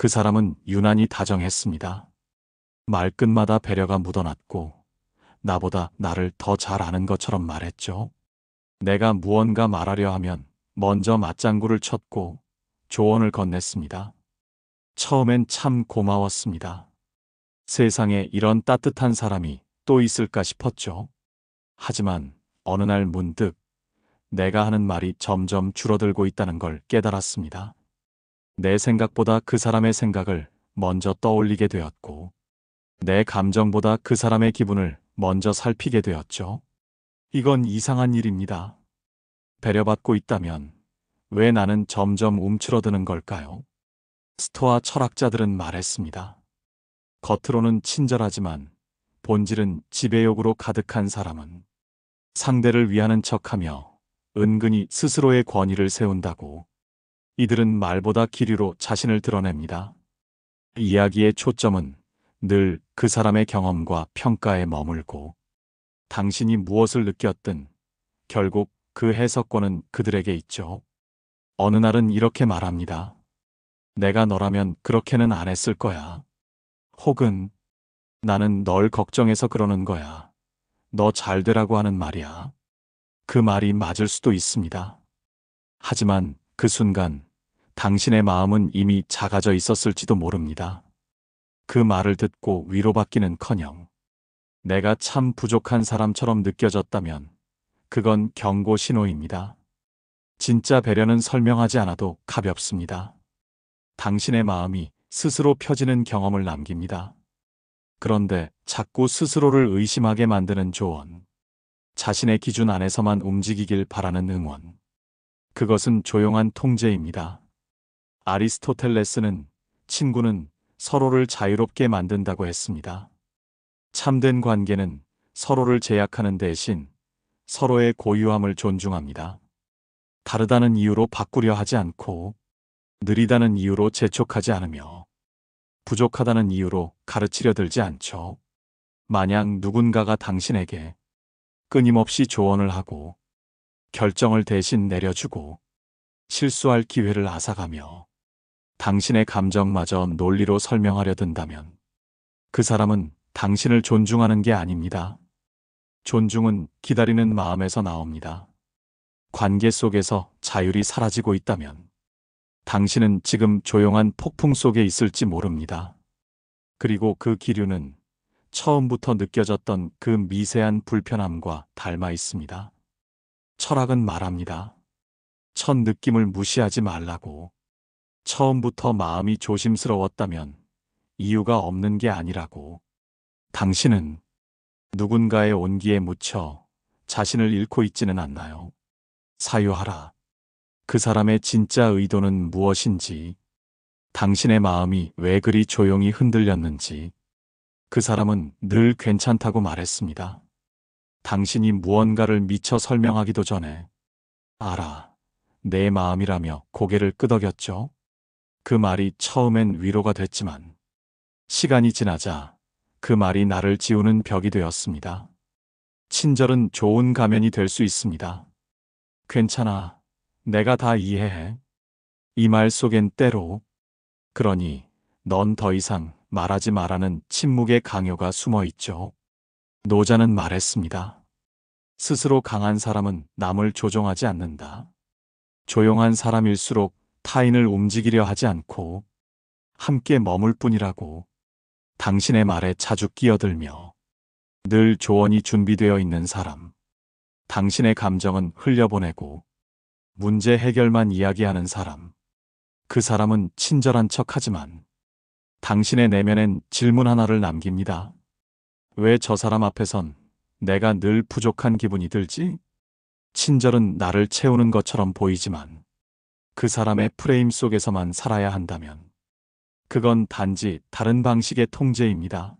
그 사람은 유난히 다정했습니다. 말끝마다 배려가 묻어났고 나보다 나를 더 잘 아는 것처럼 말했죠. 내가 무언가 말하려 하면 먼저 맞장구를 쳤고 조언을 건넸습니다. 처음엔 참 고마웠습니다. 세상에 이런 따뜻한 사람이 또 있을까 싶었죠. 하지만 어느 날 문득 내가 하는 말이 점점 줄어들고 있다는 걸 깨달았습니다. 내 생각보다 그 사람의 생각을 먼저 떠올리게 되었고, 내 감정보다 그 사람의 기분을 먼저 살피게 되었죠. 이건 이상한 일입니다. 배려받고 있다면 왜 나는 점점 움츠러드는 걸까요? 스토아 철학자들은 말했습니다. 겉으로는 친절하지만 본질은 지배욕으로 가득한 사람은 상대를 위하는 척하며 은근히 스스로의 권위를 세운다고 이들은 말보다 기류로 자신을 드러냅니다. 이야기의 초점은 늘 그 사람의 경험과 평가에 머물고 당신이 무엇을 느꼈든 결국 그 해석권은 그들에게 있죠. 어느 날은 이렇게 말합니다. 내가 너라면 그렇게는 안 했을 거야. 혹은 나는 널 걱정해서 그러는 거야. 너 잘 되라고 하는 말이야. 그 말이 맞을 수도 있습니다. 하지만 그 순간 당신의 마음은 이미 작아져 있었을지도 모릅니다. 그 말을 듣고 위로받기는 커녕 내가 참 부족한 사람처럼 느껴졌다면 그건 경고 신호입니다. 진짜 배려는 설명하지 않아도 가볍습니다. 당신의 마음이 스스로 펴지는 경험을 남깁니다. 그런데 자꾸 스스로를 의심하게 만드는 조언. 자신의 기준 안에서만 움직이길 바라는 응원. 그것은 조용한 통제입니다. 아리스토텔레스는 친구는 서로를 자유롭게 만든다고 했습니다. 참된 관계는 서로를 제약하는 대신 서로의 고유함을 존중합니다. 다르다는 이유로 바꾸려 하지 않고 느리다는 이유로 재촉하지 않으며 부족하다는 이유로 가르치려 들지 않죠. 만약 누군가가 당신에게 끊임없이 조언을 하고 결정을 대신 내려주고 실수할 기회를 앗아가며 당신의 감정마저 논리로 설명하려 든다면 그 사람은 당신을 존중하는 게 아닙니다. 존중은 기다리는 마음에서 나옵니다. 관계 속에서 자율이 사라지고 있다면 당신은 지금 조용한 폭풍 속에 있을지 모릅니다. 그리고 그 기류는 처음부터 느껴졌던 그 미세한 불편함과 닮아 있습니다. 철학은 말합니다. 첫 느낌을 무시하지 말라고. 처음부터 마음이 조심스러웠다면 이유가 없는 게 아니라고. 당신은 누군가의 온기에 묻혀 자신을 잃고 있지는 않나요? 사유하라. 그 사람의 진짜 의도는 무엇인지, 당신의 마음이 왜 그리 조용히 흔들렸는지, 그 사람은 늘 괜찮다고 말했습니다. 당신이 무언가를 미처 설명하기도 전에, 알아. 내 마음이라며 고개를 끄덕였죠. 그 말이 처음엔 위로가 됐지만 시간이 지나자 그 말이 나를 지우는 벽이 되었습니다. 친절은 좋은 가면이 될 수 있습니다. 괜찮아. 내가 다 이해해. 이 말 속엔 때로 그러니 넌 더 이상 말하지 말라는 침묵의 강요가 숨어 있죠. 노자는 말했습니다. 스스로 강한 사람은 남을 조종하지 않는다. 조용한 사람일수록 타인을 움직이려 하지 않고 함께 머물 뿐이라고 당신의 말에 자주 끼어들며 늘 조언이 준비되어 있는 사람. 당신의 감정은 흘려보내고 문제 해결만 이야기하는 사람. 그 사람은 친절한 척 하지만 당신의 내면엔 질문 하나를 남깁니다. 왜 저 사람 앞에선 내가 늘 부족한 기분이 들지? 친절은 나를 채우는 것처럼 보이지만 그 사람의 프레임 속에서만 살아야 한다면 그건 단지 다른 방식의 통제입니다.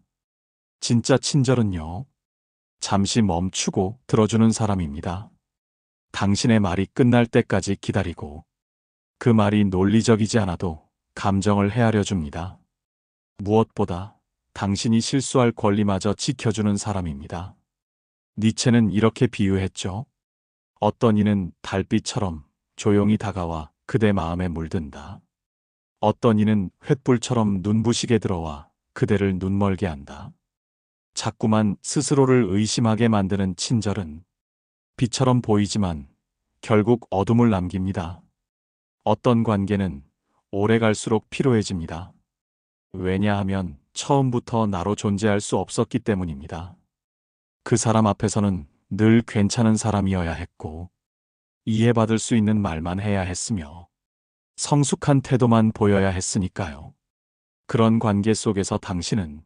진짜 친절은요. 잠시 멈추고 들어주는 사람입니다. 당신의 말이 끝날 때까지 기다리고 그 말이 논리적이지 않아도 감정을 헤아려 줍니다. 무엇보다 당신이 실수할 권리마저 지켜주는 사람입니다. 니체는 이렇게 비유했죠. 어떤 이는 달빛처럼 조용히 다가와 그대 마음에 물든다. 어떤 이는 횃불처럼 눈부시게 들어와 그대를 눈멀게 한다. 자꾸만 스스로를 의심하게 만드는 친절은 빛처럼 보이지만 결국 어둠을 남깁니다. 어떤 관계는 오래 갈수록 피로해집니다. 왜냐하면 처음부터 나로 존재할 수 없었기 때문입니다. 그 사람 앞에서는 늘 괜찮은 사람이어야 했고, 이해받을 수 있는 말만 해야 했으며, 성숙한 태도만 보여야 했으니까요. 그런 관계 속에서 당신은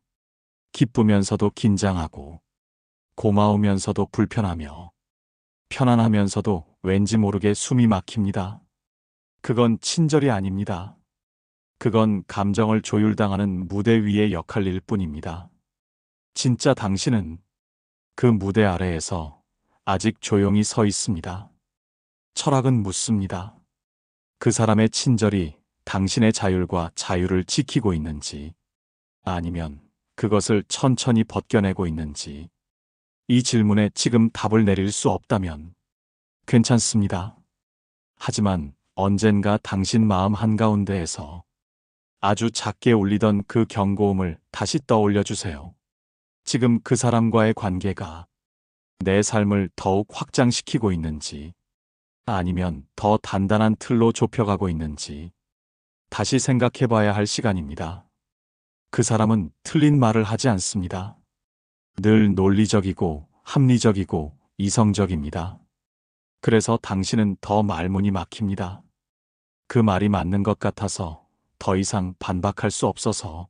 기쁘면서도 긴장하고, 고마우면서도 불편하며, 편안하면서도 왠지 모르게 숨이 막힙니다. 그건 친절이 아닙니다. 그건 감정을 조율당하는 무대 위의 역할일 뿐입니다. 진짜 당신은 그 무대 아래에서 아직 조용히 서 있습니다. 철학은 묻습니다. 그 사람의 친절이 당신의 자율과 자유를 지키고 있는지, 아니면 그것을 천천히 벗겨내고 있는지, 이 질문에 지금 답을 내릴 수 없다면 괜찮습니다. 하지만 언젠가 당신 마음 한가운데에서 아주 작게 울리던 그 경고음을 다시 떠올려 주세요. 지금 그 사람과의 관계가 내 삶을 더욱 확장시키고 있는지, 아니면 더 단단한 틀로 좁혀가고 있는지, 다시 생각해 봐야 할 시간입니다. 그 사람은 틀린 말을 하지 않습니다. 늘 논리적이고 합리적이고 이성적입니다. 그래서 당신은 더 말문이 막힙니다. 그 말이 맞는 것 같아서 더 이상 반박할 수 없어서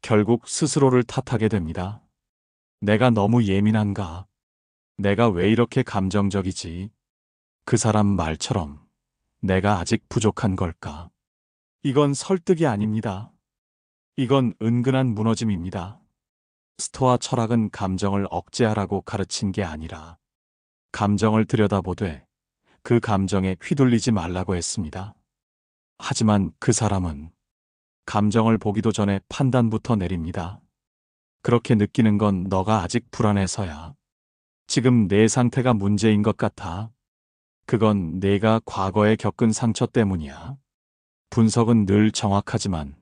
결국 스스로를 탓하게 됩니다. 내가 너무 예민한가? 내가 왜 이렇게 감정적이지? 그 사람 말처럼 내가 아직 부족한 걸까? 이건 설득이 아닙니다. 이건 은근한 무너짐입니다. 스토아 철학은 감정을 억제하라고 가르친 게 아니라 감정을 들여다보되 그 감정에 휘둘리지 말라고 했습니다. 하지만 그 사람은 감정을 보기도 전에 판단부터 내립니다. 그렇게 느끼는 건 너가 아직 불안해서야. 지금 내 상태가 문제인 것 같아. 그건 내가 과거에 겪은 상처 때문이야. 분석은 늘 정확하지만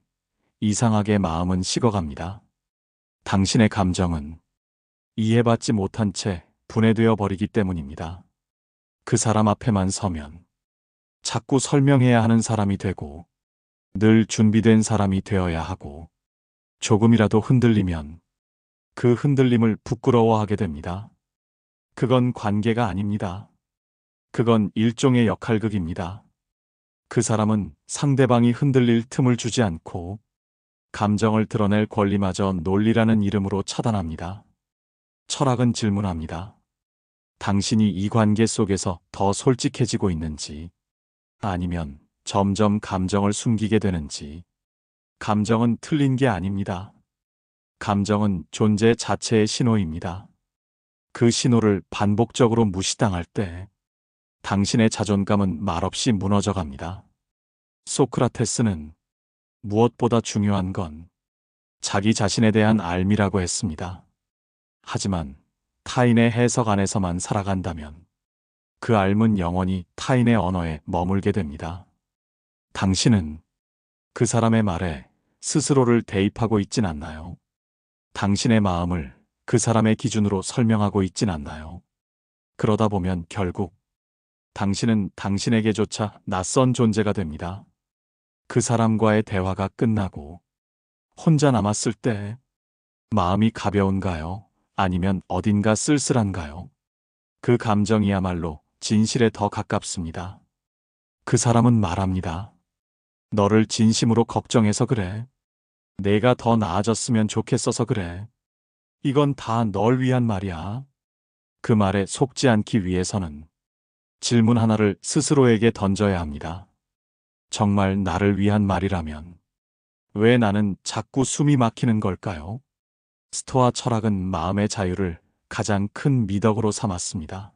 이상하게 마음은 식어갑니다. 당신의 감정은 이해받지 못한 채 분해되어 버리기 때문입니다. 그 사람 앞에만 서면 자꾸 설명해야 하는 사람이 되고 늘 준비된 사람이 되어야 하고 조금이라도 흔들리면 그 흔들림을 부끄러워하게 됩니다. 그건 관계가 아닙니다. 그건 일종의 역할극입니다. 그 사람은 상대방이 흔들릴 틈을 주지 않고 감정을 드러낼 권리마저 논리라는 이름으로 차단합니다. 철학은 질문합니다. 당신이 이 관계 속에서 더 솔직해지고 있는지, 아니면 점점 감정을 숨기게 되는지. 감정은 틀린 게 아닙니다. 감정은 존재 자체의 신호입니다. 그 신호를 반복적으로 무시당할 때 당신의 자존감은 말없이 무너져 갑니다. 소크라테스는 무엇보다 중요한 건 자기 자신에 대한 알미라고 했습니다. 하지만 타인의 해석 안에서만 살아간다면 그 알은 영원히 타인의 언어에 머물게 됩니다. 당신은 그 사람의 말에 스스로를 대입하고 있진 않나요? 당신의 마음을 그 사람의 기준으로 설명하고 있진 않나요? 그러다 보면 결국 당신은 당신에게조차 낯선 존재가 됩니다. 그 사람과의 대화가 끝나고 혼자 남았을 때 마음이 가벼운가요? 아니면 어딘가 쓸쓸한가요? 그 감정이야말로 진실에 더 가깝습니다. 그 사람은 말합니다. 너를 진심으로 걱정해서 그래. 내가 더 나아졌으면 좋겠어서 그래. 이건 다 널 위한 말이야. 그 말에 속지 않기 위해서는 질문 하나를 스스로에게 던져야 합니다. 정말 나를 위한 말이라면 왜 나는 자꾸 숨이 막히는 걸까요? 스토아 철학은 마음의 자유를 가장 큰 미덕으로 삼았습니다.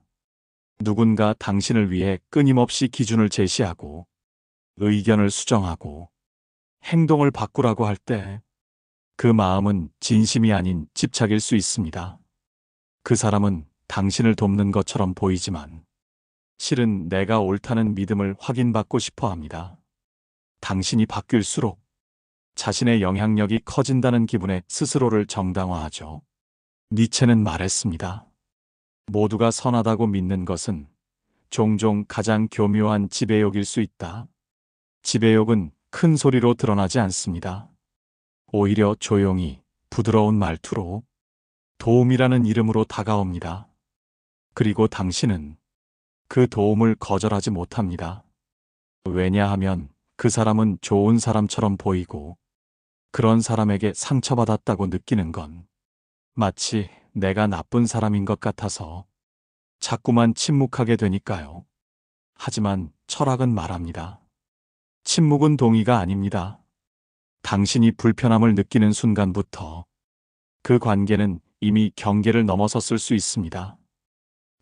누군가 당신을 위해 끊임없이 기준을 제시하고 의견을 수정하고 행동을 바꾸라고 할 때 그 마음은 진심이 아닌 집착일 수 있습니다. 그 사람은 당신을 돕는 것처럼 보이지만 실은 내가 옳다는 믿음을 확인받고 싶어 합니다. 당신이 바뀔수록 자신의 영향력이 커진다는 기분에 스스로를 정당화하죠. 니체는 말했습니다. 모두가 선하다고 믿는 것은 종종 가장 교묘한 지배욕일 수 있다. 지배욕은 큰 소리로 드러나지 않습니다. 오히려 조용히 부드러운 말투로 도움이라는 이름으로 다가옵니다. 그리고 당신은 그 도움을 거절하지 못합니다. 왜냐하면 그 사람은 좋은 사람처럼 보이고 그런 사람에게 상처받았다고 느끼는 건 마치 내가 나쁜 사람인 것 같아서 자꾸만 침묵하게 되니까요. 하지만 철학은 말합니다. 침묵은 동의가 아닙니다. 당신이 불편함을 느끼는 순간부터 그 관계는 이미 경계를 넘어섰을 수 있습니다.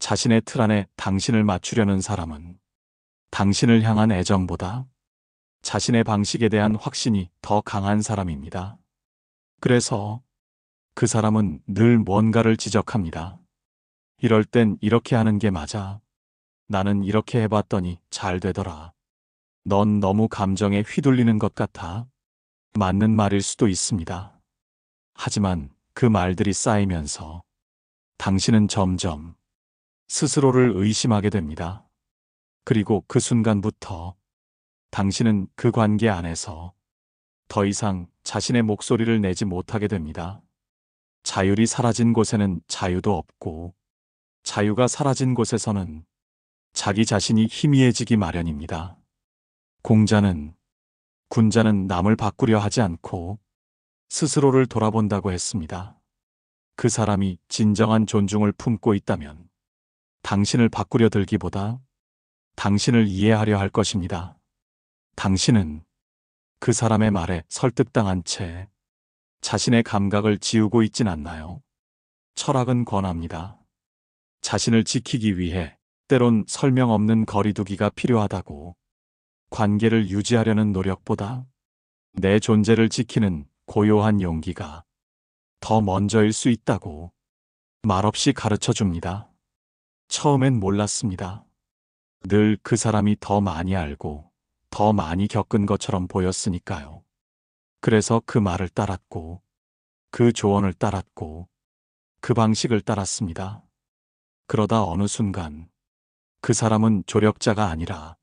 자신의 틀 안에 당신을 맞추려는 사람은 당신을 향한 애정보다 자신의 방식에 대한 확신이 더 강한 사람입니다. 그래서 그 사람은 늘 뭔가를 지적합니다. 이럴 땐 이렇게 하는 게 맞아. 나는 이렇게 해봤더니 잘 되더라. 넌 너무 감정에 휘둘리는 것 같아. 맞는 말일 수도 있습니다. 하지만 그 말들이 쌓이면서 당신은 점점 스스로를 의심하게 됩니다. 그리고 그 순간부터 당신은 그 관계 안에서 더 이상 자신의 목소리를 내지 못하게 됩니다. 자율이 사라진 곳에는 자유도 없고 자유가 사라진 곳에서는 자기 자신이 희미해지기 마련입니다. 공자는 군자는 남을 바꾸려 하지 않고 스스로를 돌아본다고 했습니다. 그 사람이 진정한 존중을 품고 있다면 당신을 바꾸려 들기보다 당신을 이해하려 할 것입니다. 당신은 그 사람의 말에 설득당한 채 자신의 감각을 지우고 있진 않나요? 철학은 권합니다. 자신을 지키기 위해 때론 설명 없는 거리두기가 필요하다고 관계를 유지하려는 노력보다 내 존재를 지키는 고요한 용기가 더 먼저일 수 있다고 말없이 가르쳐 줍니다. 처음엔 몰랐습니다. 늘 그 사람이 더 많이 알고 더 많이 겪은 것처럼 보였으니까요. 그래서 그 말을 따랐고, 그 조언을 따랐고, 그 방식을 따랐습니다. 그러다 어느 순간, 그 사람은 조력자가 아니라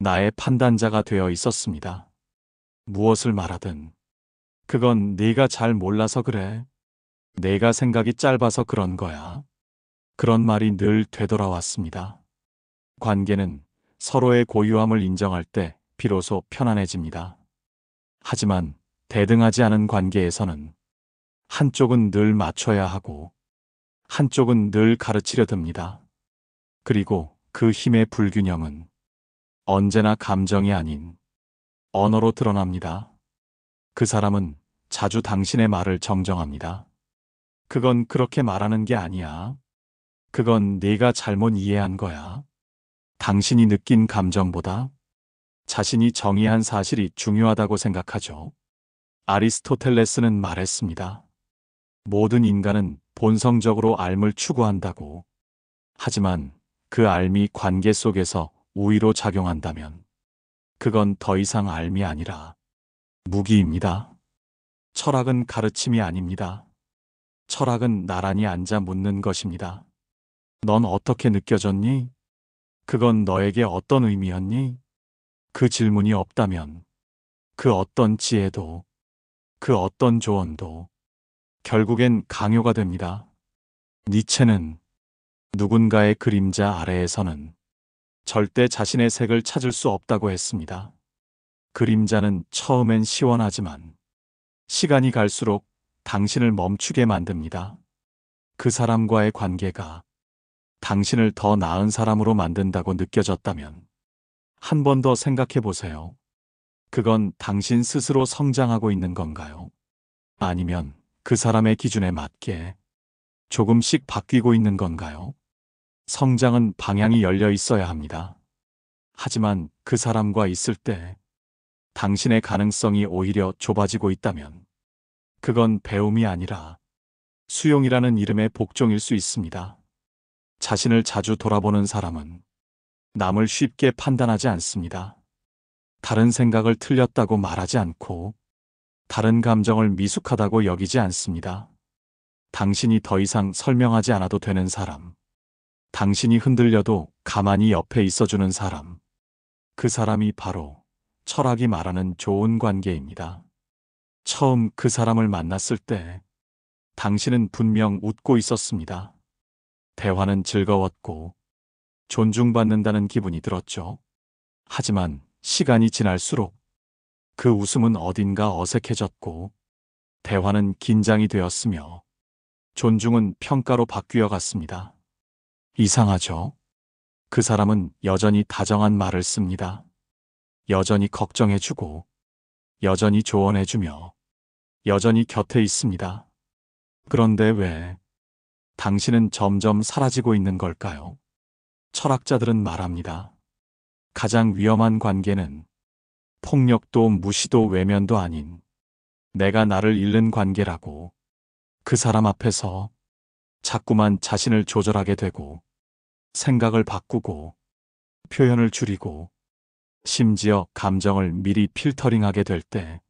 나의 판단자가 되어 있었습니다. 무엇을 말하든, 그건 네가 잘 몰라서 그래. 내가 생각이 짧아서 그런 거야. 그런 말이 늘 되돌아왔습니다. 관계는 서로의 고유함을 인정할 때 비로소 편안해집니다. 하지만 대등하지 않은 관계에서는 한쪽은 늘 맞춰야 하고 한쪽은 늘 가르치려 듭니다. 그리고 그 힘의 불균형은 언제나 감정이 아닌 언어로 드러납니다. 그 사람은 자주 당신의 말을 정정합니다. 그건 그렇게 말하는 게 아니야. 그건 네가 잘못 이해한 거야. 당신이 느낀 감정보다 자신이 정의한 사실이 중요하다고 생각하죠. 아리스토텔레스는 말했습니다. 모든 인간은 본성적으로 알을 추구한다고. 하지만 그 알미 관계 속에서 우위로 작용한다면 그건 더 이상 알미 아니라 무기입니다. 철학은 가르침이 아닙니다. 철학은 나란히 앉아 묻는 것입니다. 넌 어떻게 느껴졌니? 그건 너에게 어떤 의미였니? 그 질문이 없다면 그 어떤 지혜도 그 어떤 조언도 결국엔 강요가 됩니다. 니체는 누군가의 그림자 아래에서는 절대 자신의 색을 찾을 수 없다고 했습니다. 그림자는 처음엔 시원하지만 시간이 갈수록 당신을 멈추게 만듭니다. 그 사람과의 관계가 당신을 더 나은 사람으로 만든다고 느껴졌다면 한 번 더 생각해 보세요. 그건 당신 스스로 성장하고 있는 건가요? 아니면 그 사람의 기준에 맞게 조금씩 바뀌고 있는 건가요? 성장은 방향이 열려 있어야 합니다. 하지만 그 사람과 있을 때 당신의 가능성이 오히려 좁아지고 있다면 그건 배움이 아니라 수용이라는 이름의 복종일 수 있습니다. 자신을 자주 돌아보는 사람은 남을 쉽게 판단하지 않습니다. 다른 생각을 틀렸다고 말하지 않고 다른 감정을 미숙하다고 여기지 않습니다. 당신이 더 이상 설명하지 않아도 되는 사람. 당신이 흔들려도 가만히 옆에 있어주는 사람. 그 사람이 바로 철학이 말하는 좋은 관계입니다. 처음 그 사람을 만났을 때 당신은 분명 웃고 있었습니다. 대화는 즐거웠고 존중받는다는 기분이 들었죠. 하지만 시간이 지날수록 그 웃음은 어딘가 어색해졌고 대화는 긴장이 되었으며 존중은 평가로 바뀌어 갔습니다. 이상하죠? 그 사람은 여전히 다정한 말을 씁니다. 여전히 걱정해주고, 여전히 조언해주며, 여전히 곁에 있습니다. 그런데 왜 당신은 점점 사라지고 있는 걸까요? 철학자들은 말합니다. 가장 위험한 관계는 폭력도 무시도 외면도 아닌 내가 나를 잃는 관계라고 그 사람 앞에서 자꾸만 자신을 조절하게 되고 생각을 바꾸고 표현을 줄이고 심지어 감정을 미리 필터링하게 될 때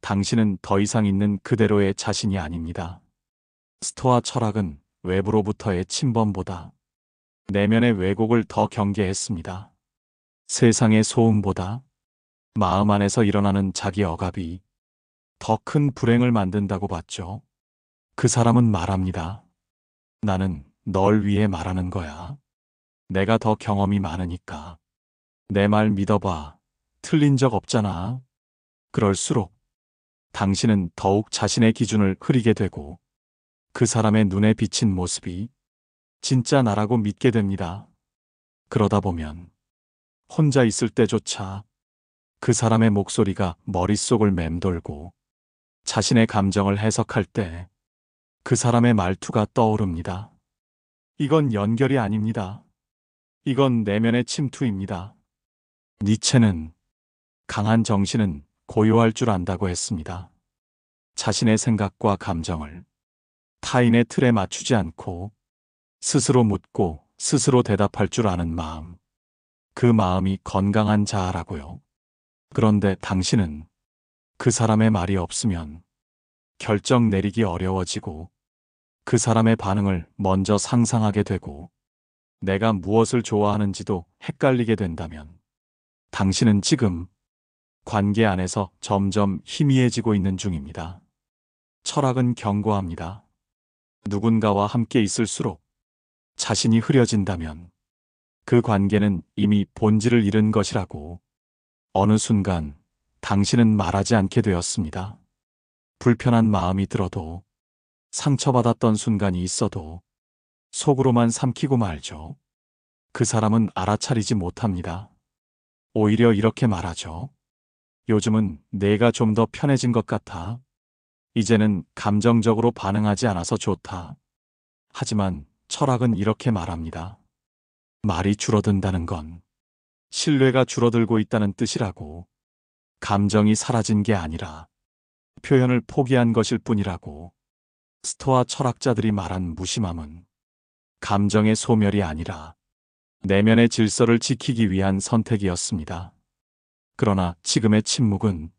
당신은 더 이상 있는 그대로의 자신이 아닙니다. 스토아 철학은 외부로부터의 침범보다 내면의 왜곡을 더 경계했습니다. 세상의 소음보다 마음 안에서 일어나는 자기 억압이 더 큰 불행을 만든다고 봤죠. 그 사람은 말합니다. 나는 널 위해 말하는 거야. 내가 더 경험이 많으니까. 내 말 믿어봐. 틀린 적 없잖아. 그럴수록 당신은 더욱 자신의 기준을 흐리게 되고 그 사람의 눈에 비친 모습이 진짜 나라고 믿게 됩니다. 그러다 보면 혼자 있을 때조차 그 사람의 목소리가 머릿속을 맴돌고 자신의 감정을 해석할 때 그 사람의 말투가 떠오릅니다. 이건 연결이 아닙니다. 이건 내면의 침투입니다. 니체는 강한 정신은 고요할 줄 안다고 했습니다. 자신의 생각과 감정을 타인의 틀에 맞추지 않고 스스로 묻고 스스로 대답할 줄 아는 마음. 그 마음이 건강한 자아라고요. 그런데 당신은 그 사람의 말이 없으면 결정 내리기 어려워지고 그 사람의 반응을 먼저 상상하게 되고 내가 무엇을 좋아하는지도 헷갈리게 된다면 당신은 지금 관계 안에서 점점 희미해지고 있는 중입니다. 철학은 경고합니다. 누군가와 함께 있을수록 자신이 흐려진다면 그 관계는 이미 본질을 잃은 것이라고 어느 순간 당신은 말하지 않게 되었습니다. 불편한 마음이 들어도 상처받았던 순간이 있어도 속으로만 삼키고 말죠. 그 사람은 알아차리지 못합니다. 오히려 이렇게 말하죠. 요즘은 내가 좀 더 편해진 것 같아. 이제는 감정적으로 반응하지 않아서 좋다. 하지만 철학은 이렇게 말합니다. 말이 줄어든다는 건 신뢰가 줄어들고 있다는 뜻이라고. 감정이 사라진 게 아니라 표현을 포기한 것일 뿐이라고. 스토아 철학자들이 말한 무심함은 감정의 소멸이 아니라 내면의 질서를 지키기 위한 선택이었습니다. 그러나 지금의 침묵은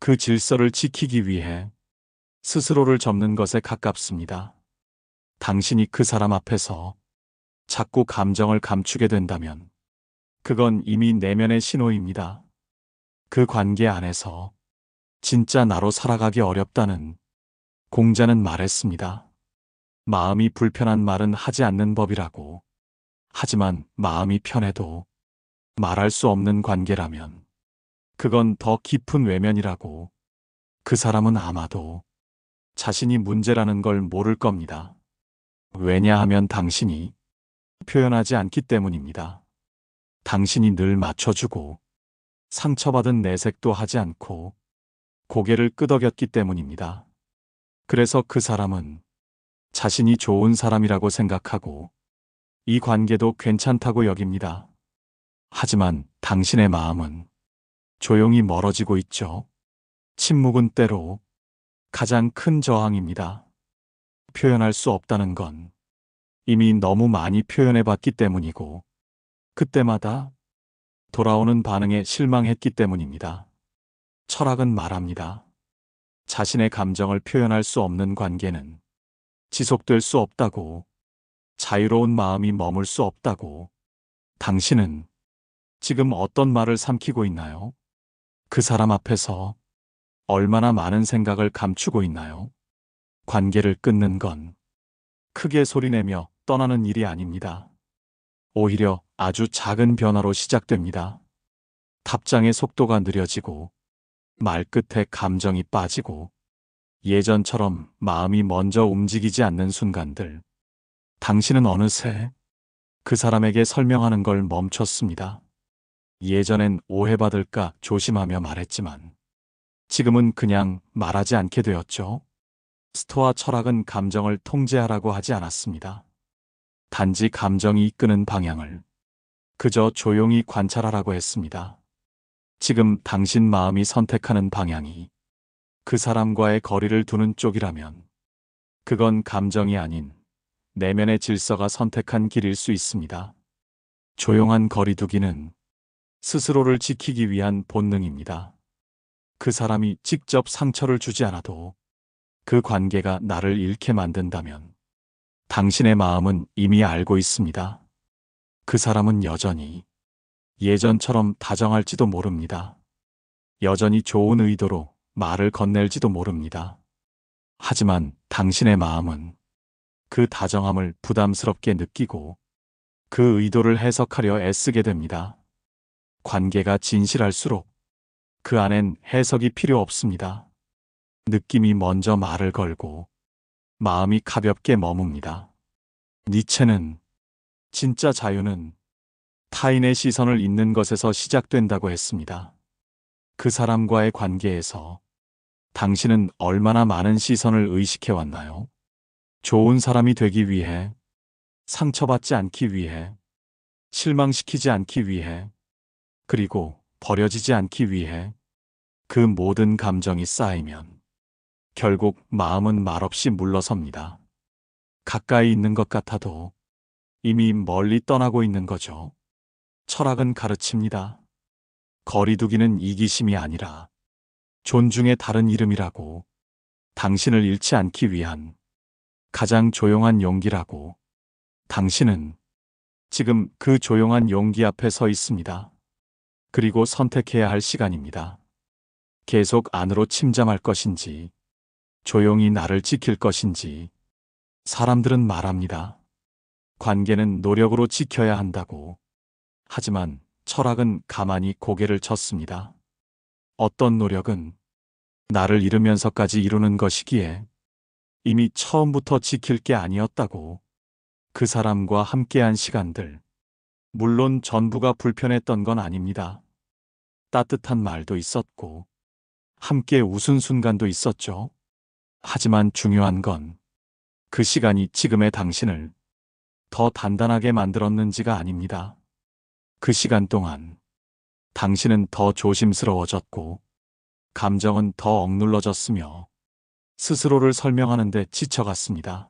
그 질서를 지키기 위해 스스로를 접는 것에 가깝습니다. 당신이 그 사람 앞에서 자꾸 감정을 감추게 된다면 그건 이미 내면의 신호입니다. 그 관계 안에서 진짜 나로 살아가기 어렵다는 공자는 말했습니다. 마음이 불편한 말은 하지 않는 법이라고. 하지만 마음이 편해도 말할 수 없는 관계라면 그건 더 깊은 외면이라고. 그 사람은 아마도 자신이 문제라는 걸 모를 겁니다. 왜냐하면 당신이 표현하지 않기 때문입니다. 당신이 늘 맞춰주고 상처받은 내색도 하지 않고 고개를 끄덕였기 때문입니다. 그래서 그 사람은 자신이 좋은 사람이라고 생각하고 이 관계도 괜찮다고 여깁니다. 하지만 당신의 마음은 조용히 멀어지고 있죠. 침묵은 때로 가장 큰 저항입니다. 표현할 수 없다는 건 이미 너무 많이 표현해 봤기 때문이고, 그때마다 돌아오는 반응에 실망했기 때문입니다. 철학은 말합니다. 자신의 감정을 표현할 수 없는 관계는 지속될 수 없다고, 자유로운 마음이 머물 수 없다고, 당신은 지금 어떤 말을 삼키고 있나요? 그 사람 앞에서 얼마나 많은 생각을 감추고 있나요? 관계를 끊는 건 크게 소리내며 떠나는 일이 아닙니다. 오히려 아주 작은 변화로 시작됩니다. 답장의 속도가 느려지고 말끝에 감정이 빠지고 예전처럼 마음이 먼저 움직이지 않는 순간들. 당신은 어느새 그 사람에게 설명하는 걸 멈췄습니다. 예전엔 오해받을까 조심하며 말했지만 지금은 그냥 말하지 않게 되었죠. 스토아 철학은 감정을 통제하라고 하지 않았습니다. 단지 감정이 이끄는 방향을 그저 조용히 관찰하라고 했습니다. 지금 당신 마음이 선택하는 방향이 그 사람과의 거리를 두는 쪽이라면 그건 감정이 아닌 내면의 질서가 선택한 길일 수 있습니다. 조용한 거리두기는 스스로를 지키기 위한 본능입니다. 그 사람이 직접 상처를 주지 않아도 그 관계가 나를 잃게 만든다면 당신의 마음은 이미 알고 있습니다. 그 사람은 여전히 예전처럼 다정할지도 모릅니다. 여전히 좋은 의도로 말을 건넬지도 모릅니다. 하지만 당신의 마음은 그 다정함을 부담스럽게 느끼고 그 의도를 해석하려 애쓰게 됩니다. 관계가 진실할수록 그 안엔 해석이 필요 없습니다. 느낌이 먼저 말을 걸고 마음이 가볍게 머뭅니다. 니체는 진짜 자유는 타인의 시선을 잇는 것에서 시작된다고 했습니다. 그 사람과의 관계에서 당신은 얼마나 많은 시선을 의식해 왔나요? 좋은 사람이 되기 위해, 상처받지 않기 위해, 실망시키지 않기 위해, 그리고 버려지지 않기 위해 그 모든 감정이 쌓이면 결국 마음은 말없이 물러섭니다. 가까이 있는 것 같아도 이미 멀리 떠나고 있는 거죠. 철학은 가르칩니다. 거리두기는 이기심이 아니라 존중의 다른 이름이라고 당신을 잃지 않기 위한 가장 조용한 용기라고 당신은 지금 그 조용한 용기 앞에 서 있습니다. 그리고 선택해야 할 시간입니다. 계속 안으로 침잠할 것인지, 조용히 나를 지킬 것인지, 사람들은 말합니다. 관계는 노력으로 지켜야 한다고. 하지만 철학은 가만히 고개를 쳤습니다. 어떤 노력은 나를 잃으면서까지 이루는 것이기에 이미 처음부터 지킬 게 아니었다고. 그 사람과 함께한 시간들. 물론 전부가 불편했던 건 아닙니다. 따뜻한 말도 있었고, 함께 웃은 순간도 있었죠. 하지만 중요한 건 그 시간이 지금의 당신을 더 단단하게 만들었는지가 아닙니다. 그 시간 동안 당신은 더 조심스러워졌고, 감정은 더 억눌러졌으며, 스스로를 설명하는데 지쳐갔습니다.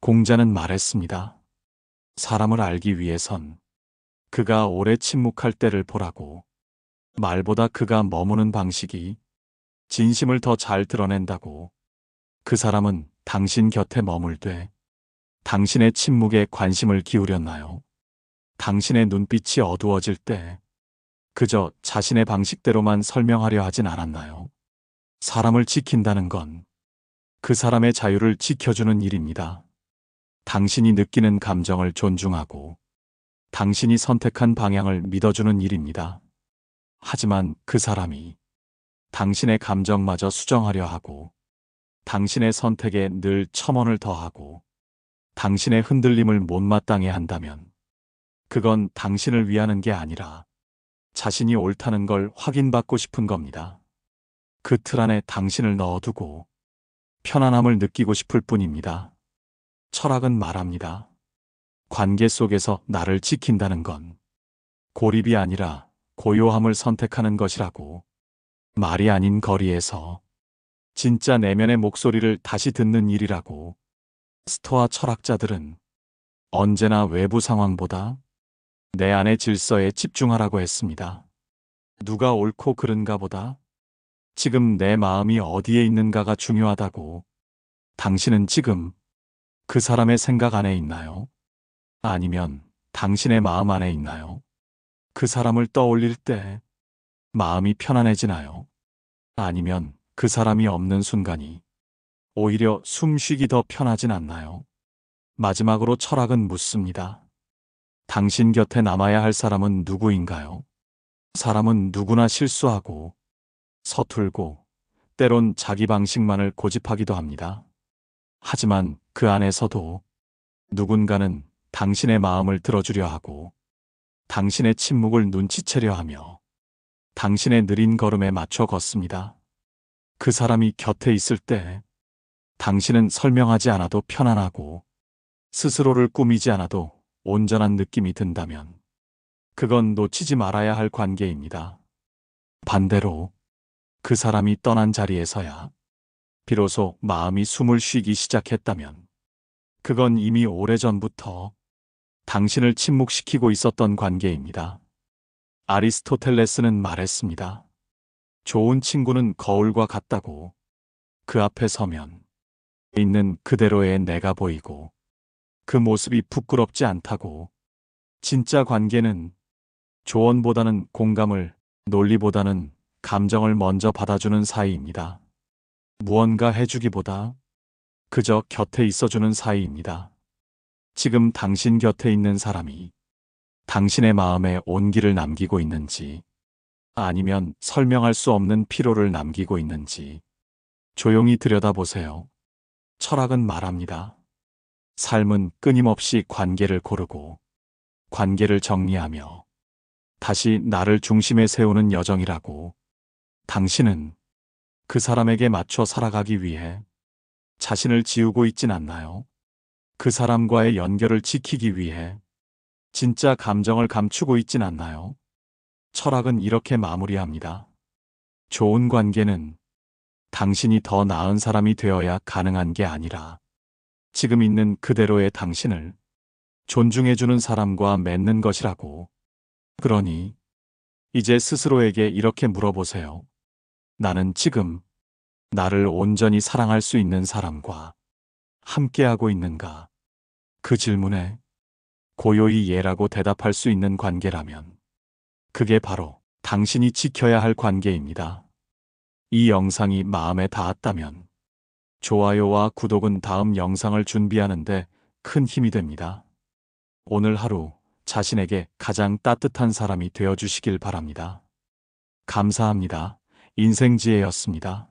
공자는 말했습니다. 사람을 알기 위해선 그가 오래 침묵할 때를 보라고. 말보다 그가 머무는 방식이 진심을 더 잘 드러낸다고. 그 사람은 당신 곁에 머물되 당신의 침묵에 관심을 기울였나요? 당신의 눈빛이 어두워질 때 그저 자신의 방식대로만 설명하려 하진 않았나요? 사람을 지킨다는 건 그 사람의 자유를 지켜주는 일입니다. 당신이 느끼는 감정을 존중하고 당신이 선택한 방향을 믿어주는 일입니다. 하지만 그 사람이 당신의 감정마저 수정하려 하고 당신의 선택에 늘 첨언을 더하고 당신의 흔들림을 못마땅해 한다면 그건 당신을 위하는 게 아니라 자신이 옳다는 걸 확인받고 싶은 겁니다. 그 틀 안에 당신을 넣어두고 편안함을 느끼고 싶을 뿐입니다. 철학은 말합니다. 관계 속에서 나를 지킨다는 건 고립이 아니라 고요함을 선택하는 것이라고 말이 아닌 거리에서 진짜 내면의 목소리를 다시 듣는 일이라고 스토아 철학자들은 언제나 외부 상황보다 내 안의 질서에 집중하라고 했습니다. 누가 옳고 그른가 보다 지금 내 마음이 어디에 있는가가 중요하다고. 당신은 지금 그 사람의 생각 안에 있나요? 아니면 당신의 마음 안에 있나요? 그 사람을 떠올릴 때 마음이 편안해지나요? 아니면 그 사람이 없는 순간이 오히려 숨쉬기 더 편하진 않나요? 마지막으로 철학은 묻습니다. 당신 곁에 남아야 할 사람은 누구인가요? 사람은 누구나 실수하고 서툴고 때론 자기 방식만을 고집하기도 합니다. 하지만 그 안에서도 누군가는 당신의 마음을 들어주려 하고 당신의 침묵을 눈치채려 하며 당신의 느린 걸음에 맞춰 걷습니다. 그 사람이 곁에 있을 때 당신은 설명하지 않아도 편안하고 스스로를 꾸미지 않아도 온전한 느낌이 든다면 그건 놓치지 말아야 할 관계입니다. 반대로 그 사람이 떠난 자리에서야 비로소 마음이 숨을 쉬기 시작했다면 그건 이미 오래전부터 당신을 침묵시키고 있었던 관계입니다. 아리스토텔레스는 말했습니다. 좋은 친구는 거울과 같다고 그 앞에 서면 있는 그대로의 내가 보이고 그 모습이 부끄럽지 않다고 진짜 관계는 조언보다는 공감을 논리보다는 감정을 먼저 받아주는 사이입니다. 무언가 해주기보다 그저 곁에 있어주는 사이입니다. 지금 당신 곁에 있는 사람이 당신의 마음에 온기를 남기고 있는지 아니면 설명할 수 없는 피로를 남기고 있는지 조용히 들여다보세요. 철학은 말합니다. 삶은 끊임없이 관계를 고르고 관계를 정리하며 다시 나를 중심에 세우는 여정이라고 당신은 그 사람에게 맞춰 살아가기 위해 자신을 지우고 있진 않나요? 그 사람과의 연결을 지키기 위해 진짜 감정을 감추고 있진 않나요? 철학은 이렇게 마무리합니다. 좋은 관계는 당신이 더 나은 사람이 되어야 가능한 게 아니라 지금 있는 그대로의 당신을 존중해주는 사람과 맺는 것이라고. 그러니 이제 스스로에게 이렇게 물어보세요. 나는 지금 나를 온전히 사랑할 수 있는 사람과 함께하고 있는가? 그 질문에 고요히 예라고 대답할 수 있는 관계라면 그게 바로 당신이 지켜야 할 관계입니다. 이 영상이 마음에 닿았다면 좋아요와 구독은 다음 영상을 준비하는데 큰 힘이 됩니다. 오늘 하루 자신에게 가장 따뜻한 사람이 되어 주시길 바랍니다. 감사합니다. 인생지혜였습니다.